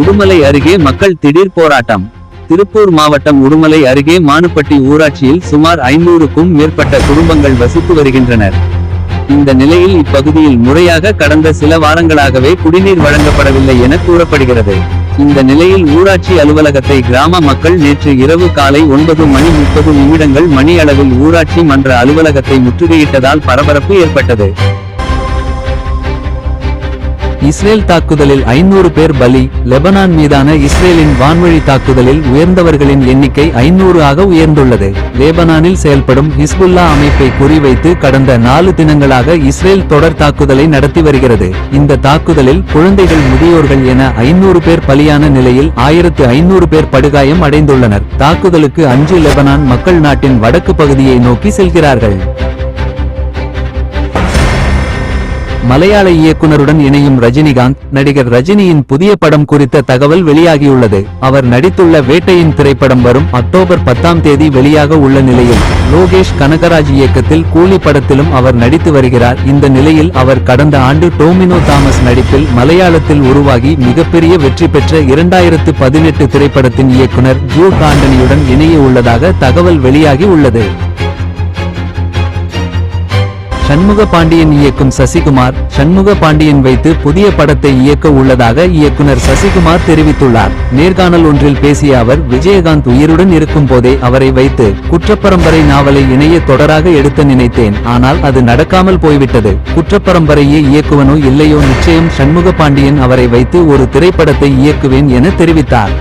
உடுமலை அருகே மக்கள் திடீர் போராட்டம். திருப்பூர் மாவட்டம் உடுமலை அருகே மானுப்பட்டி ஊராட்சியில் சுமார் ஐநூறுக்கும் மேற்பட்ட குடும்பங்கள் வசித்து வருகின்றனர். இந்த நிலையில் இப்பகுதியில் முறையாக கடந்த சில வாரங்களாகவே குடிநீர் வழங்கப்படவில்லை என கூறப்படுகிறது. இந்த நிலையில் ஊராட்சி அலுவலகத்தை கிராம மக்கள் நேற்று இரவு காலை ஒன்பது மணி முப்பது நிமிடங்கள் மணி அளவில் ஊராட்சி மன்ற அலுவலகத்தை முற்றுகையிட்டதால் பரபரப்பு ஏற்பட்டது. இஸ்ரேல் தாக்குதலில் ஐநூறு பேர் பலி லெபனான் மீதான இஸ்ரேலின் வான்வழி தாக்குதலில் உயர்ந்தவர்களின் எண்ணிக்கை ஐநூறு ஆக உயர்ந்துள்ளது. லெபனானில் செயல்படும் ஹிஸ்புல்லா அமைப்பை குறிவைத்து கடந்த நாலு தினங்களாக இஸ்ரேல் தொடர் தாக்குதலை நடத்தி வருகிறது. இந்த தாக்குதலில் குழந்தைகள் முதியோர்கள் என ஐநூறு பேர் பலியான நிலையில் ஆயிரத்து ஐநூறு பேர் படுகாயம் அடைந்துள்ளனர். தாக்குதலுக்கு அஞ்சு லெபனான் மக்கள் நாட்டின் வடக்கு பகுதியை நோக்கி செல்கிறார்கள். மலையாள இயக்குனருடன் இணையும் ரஜினிகாந்த் நடிகர் ரஜினியின் புதிய படம் குறித்த தகவல் வெளியாகியுள்ளது. அவர் நடித்துள்ள வேட்டையின் திரைப்படம் வரும் அக்டோபர் பத்தாம் தேதி வெளியாக உள்ள நிலையில் லோகேஷ் கனகராஜ் இயக்கத்தில் கூலி படத்திலும் அவர் நடித்து வருகிறார். இந்த நிலையில் அவர் கடந்த ஆண்டு டோமினோ தாமஸ் நடிப்பில் மலையாளத்தில் உருவாகி மிகப்பெரிய வெற்றி பெற்ற இரண்டாயிரத்து பதினெட்டு திரைப்படத்தின் இயக்குனர் ஜூ ஆண்டனியுடன் இணைய உள்ளதாக தகவல் வெளியாகி உள்ளது. சண்முக பாண்டியன் இயக்கும் சசிகுமார் சண்முக பாண்டியன் வைத்து புதிய படத்தை இயக்க உள்ளதாக இயக்குனர் சசிகுமார் தெரிவித்துள்ளார். நேர்காணல் ஒன்றில் பேசிய அவர் விஜயகாந்த் உயிருடன் இருக்கும் போதே அவரை வைத்து குற்றப்பரம்பரை நாவலை இணைய தொடராக எடுத்த நினைத்தேன். ஆனால் அது நடக்காமல் போய்விட்டது. குற்றப்பரம்பரையை இயக்குவனோ இல்லையோ நிச்சயம் சண்முக பாண்டியன் அவரை வைத்து ஒரு திரைப்படத்தை இயக்குவேன் என தெரிவித்தார்.